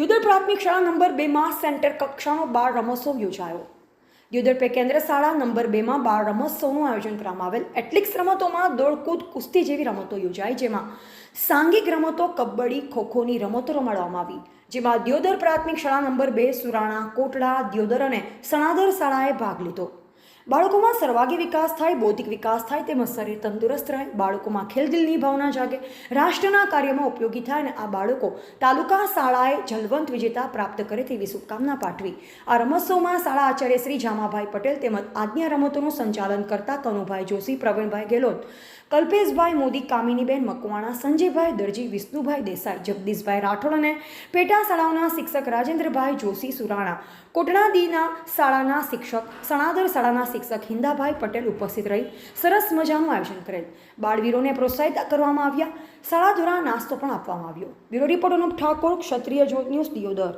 દ્યોદર પ્રાથમિક શાળા નંબર બેમાં સેન્ટર કક્ષાનો બાળ રમોત્સવ યોજાયો. યુદર પે કેન્દ્ર શાળા નંબર બેમાં બાળ રમોત્સવનું આયોજન કરવામાં આવેલ. એટલિક્સ રમતોમાં દોડકૂદ, કુસ્તી જેવી રમતો યોજાઈ, જેમાં સાંઘિક રમતો, કબડ્ડી, ખોખોની રમતો રમાડવામાં આવી. જેમાં દ્યોદર પ્રાથમિક શાળા નંબર બે, સુરાણા, કોટડા, દ્યોદર અને સણાદર શાળાએ ભાગ લીધો. બાળકોમાં સર્વાગી વિકાસ થાય, બૌદ્ધિક વિકાસ થાય, તેમજ શરીર તંદુરસ્ત રહે. બાળકોમાં ખેલદિલની ભાવના જાગે. રાષ્ટ્રના કાર્યમાં ઉપયોગી થાય અને આ બાળકો તાલુકા શાળાએ જલવંત વિજેતા પ્રાપ્ત કરે તેવી શુભકામના પાઠવી. આ રમતોત્સવમાં શાળા આચાર્ય શ્રી જામાભાઈ પટેલ તેમજ આજ્ઞા રમતોનું સંચાલન કરતા કનુભાઈ જોશી, પ્રવીણભાઈ ગેલોત, કલ્પેશભાઈ મોદી, કામિનીબેન મકવાણા, સંજયભાઈ દરજી, વિષ્ણુભાઈ દેસાઈ, જગદીશભાઈ રાઠોડ અને પેટા શાળાઓના શિક્ષક રાજેન્દ્રભાઈ જોશી સુરાણા. કોટડાદીના શાળાના શિક્ષક, સણાદર શાળાના શિક્ષક હિંદાભાઈ પટેલ ઉપસ્થિત રહી સરસ મજાનું આયોજન કરેલ. બાળવીરોને પ્રોત્સાહિત કરવામાં આવ્યા. શાળા દ્વારા નાસ્તો પણ આપવામાં આવ્યો. Bureau report Anup Thakor, Kshatriya Jyot news Deodar.